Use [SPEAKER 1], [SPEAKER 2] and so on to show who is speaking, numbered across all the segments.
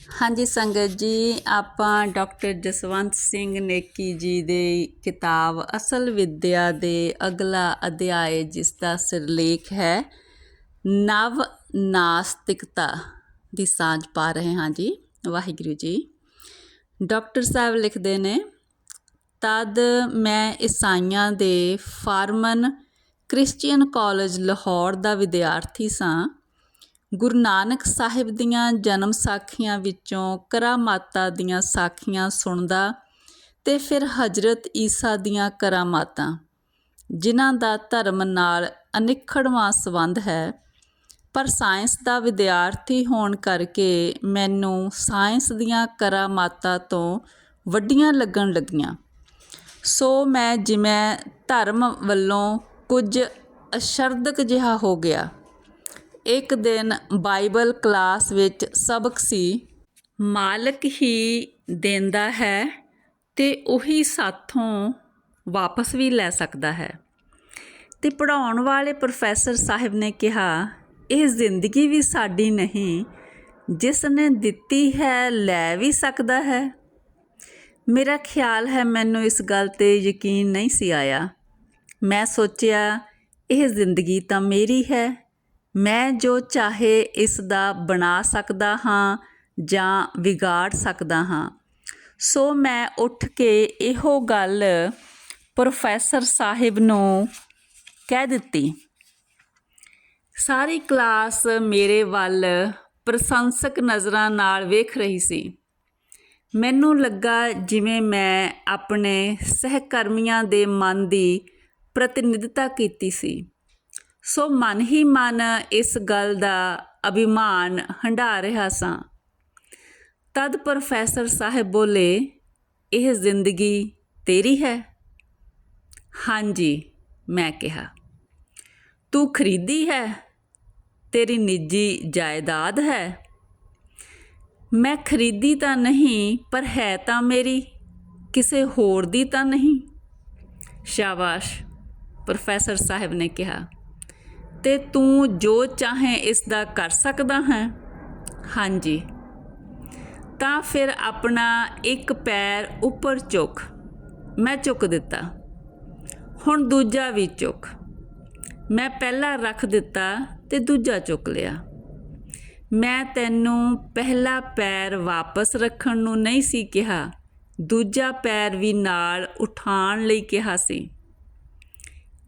[SPEAKER 1] ਹਾਂਜੀ ਸੰਗਤ ਜੀ, ਆਪਾਂ ਡਾਕਟਰ ਜਸਵੰਤ ਸਿੰਘ ਨੇਕੀ ਜੀ ਦੇ ਕਿਤਾਬ ਅਸਲ ਵਿਦਿਆ ਦੇ ਅਗਲਾ ਅਧਿਆਇ ਜਿਸ ਦਾ ਸਿਰਲੇਖ ਹੈ, ਨਵ ਨਾਸਤਿਕਤਾ ਦੀ ਸਾਂਝ ਪਾ ਰਹੇ ਹਾਂ ਜੀ, ਵਾਹਿਗੁਰੂ ਜੀ। ਡਾਕਟਰ ਸਾਹਿਬ ਲਿਖਦੇ ਨੇ, ਤਦ ਮੈਂ ਈਸਾਈਆਂ ਦੇ ਫਾਰਮਨ ਕ੍ਰਿਸਚੀਅਨ ਕਾਲਜ ਲਾਹੌਰ ਦਾ ਵਿਦਿਆਰਥੀ ਸਾਂ ਗੁਰੂ ਨਾਨਕ ਸਾਹਿਬ ਦੀਆਂ ਜਨਮ ਸਾਖੀਆਂ ਵਿੱਚੋਂ ਕਰਾਮਾਤਾਂ ਦੀਆਂ ਸਾਖੀਆਂ ਸੁਣਦਾ ਤੇ ਫਿਰ ਹਜ਼ਰਤ ਈਸਾ ਦੀਆਂ ਕਰਾਮਾਤਾਂ, ਜਿਨ੍ਹਾਂ ਦਾ ਧਰਮ ਨਾਲ ਅਨਿਖੜਵਾਂ ਸੰਬੰਧ ਹੈ। ਪਰ ਸਾਇੰਸ ਦਾ ਵਿਦਿਆਰਥੀ ਹੋਣ ਕਰਕੇ ਮੈਨੂੰ ਸਾਇੰਸ ਦੀਆਂ ਕਰਾਮਾਤਾਂ ਤੋਂ ਵੱਡੀਆਂ ਲੱਗਣ ਲੱਗੀਆਂ। ਸੋ ਮੈਂ ਜਿਵੇਂ ਧਰਮ ਵੱਲੋਂ ਕੁਝ ਅਸ਼ਰਦਕ ਜਿਹਾ ਹੋ ਗਿਆ। ਇੱਕ ਦਿਨ ਬਾਈਬਲ ਕਲਾਸ ਵਿੱਚ ਸਬਕ ਸੀ, ਮਾਲਕ ਹੀ ਦਿੰਦਾ ਹੈ ਤੇ ਉਹੀ ਸਾਥੋਂ ਵਾਪਸ ਵੀ ਲੈ ਸਕਦਾ ਹੈ। ਤੇ ਪੜਾਉਣ ਵਾਲੇ ਪ੍ਰੋਫੈਸਰ ਸਾਹਿਬ ਨੇ ਕਿਹਾ, ਇਹ ਜ਼ਿੰਦਗੀ ਵੀ ਸਾਡੀ ਨਹੀਂ, ਜਿਸ ਨੇ ਦਿੱਤੀ ਹੈ ਲੈ ਵੀ ਸਕਦਾ ਹੈ। ਮੇਰਾ ਖਿਆਲ ਹੈ ਮੈਨੂੰ ਇਸ ਗੱਲ ਤੇ ਯਕੀਨ ਨਹੀਂ ਸੀ ਆਇਆ। ਮੈਂ ਸੋਚਿਆ, ਇਹ ਜ਼ਿੰਦਗੀ ਤਾਂ ਮੇਰੀ ਹੈ ਮੈਂ ਜੋ ਚਾਹੇ ਇਸ ਦਾ ਬਣਾ ਸਕਦਾ ਹਾਂ ਜਾਂ ਵਿਗਾੜ ਸਕਦਾ ਹਾਂ। ਸੋ ਮੈਂ ਉੱਠ ਕੇ ਇਹੋ ਗੱਲ ਪ੍ਰੋਫੈਸਰ ਸਾਹਿਬ ਨੂੰ ਕਹਿ ਦਿੱਤੀ। ਸਾਰੀ ਕਲਾਸ ਮੇਰੇ ਵੱਲ ਪ੍ਰਸ਼ੰਸਕ ਨਜ਼ਰਾਂ ਨਾਲ ਵੇਖ ਰਹੀ ਸੀ। ਮੈਨੂੰ ਲੱਗਾ ਜਿਵੇਂ ਮੈਂ ਆਪਣੇ ਸਹਿਕਰਮੀਆਂ ਦੇ ਮਨ ਦੀ ਪ੍ਰਤੀਨਿਧਤਾ ਕੀਤੀ ਸੀ। ਸੋ ਮਨ ਹੀ ਮਨ ਇਸ ਗੱਲ ਦਾ ਅਭਿਮਾਨ ਹੰਢਾ ਰਿਹਾ ਸਾਂ। ਤਦ ਪ੍ਰੋਫੈਸਰ ਸਾਹਿਬ ਬੋਲੇ, ਇਹ ਜ਼ਿੰਦਗੀ ਤੇਰੀ ਹੈ? ਹਾਂਜੀ, ਮੈਂ ਕਿਹਾ। ਤੂੰ ਖਰੀਦੀ ਹੈ? ਤੇਰੀ ਨਿੱਜੀ ਜਾਇਦਾਦ ਹੈ? ਮੈਂ ਖਰੀਦੀ ਤਾਂ ਨਹੀਂ, ਪਰ ਹੈ ਤਾਂ ਮੇਰੀ। ਕਿਸੇ ਹੋਰ ਦੀ ਤਾਂ ਨਹੀਂ? ਸ਼ਾਬਾਸ਼, ਪ੍ਰੋਫੈਸਰ ਸਾਹਿਬ ਨੇ ਕਿਹਾ। ਤੇ ਤੂੰ ਜੋ ਚਾਹੇ ਇਸ ਦਾ ਕਰ ਸਕਦਾ ਹੈ। ਹਾਂਜੀ। ਤਾਂ ਫਿਰ ਆਪਣਾ ਇੱਕ ਪੈਰ ਉੱਪਰ ਚੁੱਕ। ਮੈਂ ਚੁੱਕ ਦਿੱਤਾ। ਹੁਣ ਦੂਜਾ ਵੀ ਚੁੱਕ। ਮੈਂ ਪਹਿਲਾ ਰੱਖ ਦਿੱਤਾ ਤੇ ਦੂਜਾ ਚੁੱਕ ਲਿਆ। ਮੈਂ ਤੈਨੂੰ ਪਹਿਲਾ ਪੈਰ ਵਾਪਸ ਰੱਖਣ ਨੂੰ ਨਹੀਂ ਸੀ ਕਿਹਾ, ਦੂਜਾ ਪੈਰ ਵੀ ਨਾਲ ਉਠਾਉਣ ਲਈ ਕਿਹਾ ਸੀ।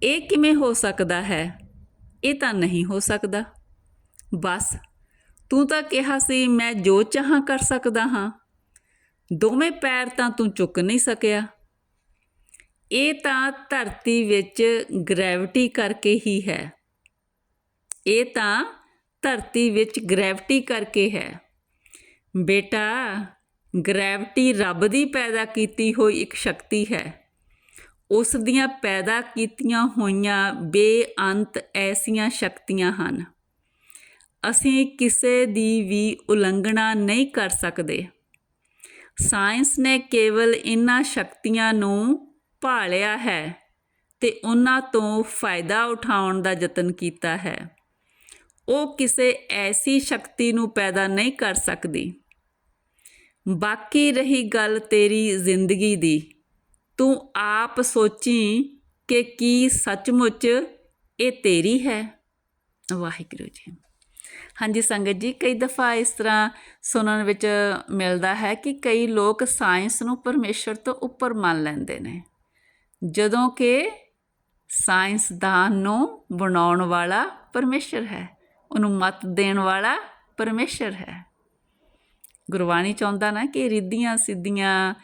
[SPEAKER 1] ਇਹ ਕਿਵੇਂ ਹੋ ਸਕਦਾ ਹੈ? ਇਹ ਤਾਂ ਨਹੀਂ ਹੋ ਸਕਦਾ। ਬਸ, ਤੂੰ ਤਾਂ ਕਿਹਾ ਸੀ ਮੈਂ ਜੋ ਚਾਹਾਂ ਕਰ ਸਕਦਾ ਹਾਂ। ਦੋਵੇਂ ਪੈਰ ਤਾਂ ਤੂੰ ਚੁੱਕ ਨਹੀਂ ਸਕਿਆ। ਇਹ ਤਾਂ ਧਰਤੀ ਵਿੱਚ ਗ੍ਰੈਵਿਟੀ ਕਰਕੇ ਹੀ ਹੈ। ਇਹ ਤਾਂ ਧਰਤੀ ਵਿੱਚ ਗ੍ਰੈਵਿਟੀ ਕਰਕੇ ਹੈ। ਬੇਟਾ ਗ੍ਰੈਵਿਟੀ ਰੱਬ ਦੀ ਪੈਦਾ ਕੀਤੀ ਹੋਈ ਇੱਕ ਸ਼ਕਤੀ ਹੈ। ਉਸ ਦੀਆਂ ਪੈਦਾ ਕੀਤੀਆਂ ਹੋਈਆਂ ਬੇਅੰਤ ਐਸੀਆਂ ਸ਼ਕਤੀਆਂ ਹਨ। ਅਸੀਂ ਕਿਸੇ ਦੀ ਵੀ ਉਲੰਘਣਾ ਨਹੀਂ ਕਰ ਸਕਦੇ। ਸਾਇੰਸ ਨੇ ਕੇਵਲ ਇਨ੍ਹਾਂ ਸ਼ਕਤੀਆਂ ਨੂੰ ਭਾਲਿਆ ਹੈ ਤੇ ਉਹਨਾਂ ਤੋਂ ਫਾਇਦਾ ਉਠਾਉਣ ਦਾ ਯਤਨ ਕੀਤਾ ਹੈ। ਉਹ ਕਿਸੇ ਐਸੀ ਸ਼ਕਤੀ ਨੂੰ ਪੈਦਾ ਨਹੀਂ ਕਰ ਸਕਦੀ। ਬਾਕੀ ਰਹੀ ਗੱਲ ਤੇਰੀ ਜ਼ਿੰਦਗੀ ਦੀ। ਤੂੰ ਆਪ ਸੋਚੀ ਕਿ ਕੀ ਸੱਚਮੁੱਚ ਇਹ ਤੇਰੀ ਹੈ? ਵਾਹਿਗੁਰੂ ਜੀ। ਹਾਂਜੀ ਸੰਗਤ ਜੀ, ਕਈ ਦਫਾ ਇਸ ਤਰ੍ਹਾਂ ਸੁਣਨ ਵਿੱਚ ਮਿਲਦਾ ਹੈ ਕਿ ਕਈ ਲੋਕ ਸਾਇੰਸ ਨੂੰ ਪਰਮੇਸ਼ਰ ਤੋਂ ਉੱਪਰ ਮੰਨ ਲੈਂਦੇ ਨੇ। ਜਦੋਂ ਕਿ ਸਾਇੰਸਦਾਨ ਨੂੰ ਬਣਾਉਣ ਵਾਲਾ ਪਰਮੇਸ਼ਰ ਹੈ, ਉਹਨੂੰ ਮਤ ਦੇਣ ਵਾਲਾ ਪਰਮੇਸ਼ਰ ਹੈ। ਗੁਰਬਾਣੀ ਚਾਹੁੰਦਾ ਨਾ ਕਿ ਰਿੱਧੀਆਂ ਸਿੱਧੀਆਂ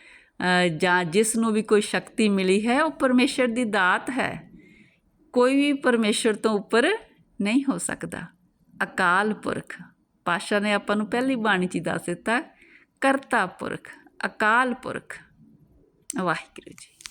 [SPEAKER 1] ਜਾਂ ਜਿਸ ਨੂੰ ਵੀ ਕੋਈ ਸ਼ਕਤੀ ਮਿਲੀ ਹੈ, ਉਹ ਪਰਮੇਸ਼ਰ ਦੀ ਦਾਤ ਹੈ। ਕੋਈ ਵੀ ਪਰਮੇਸ਼ਰ ਤੋਂ ਉੱਪਰ ਨਹੀਂ ਹੋ ਸਕਦਾ। ਅਕਾਲ ਪੁਰਖ। ਪਾਸ਼ਾ ਨੇ ਆਪਾਂ ਨੂੰ ਪਹਿਲੀ ਬਾਣੀ 'ਚ ਦੱਸ ਦਿੱਤਾ, ਕਰਤਾ ਪੁਰਖ, ਅਕਾਲ ਪੁਰਖ। ਵਾਹਿਗੁਰੂ ਜੀ।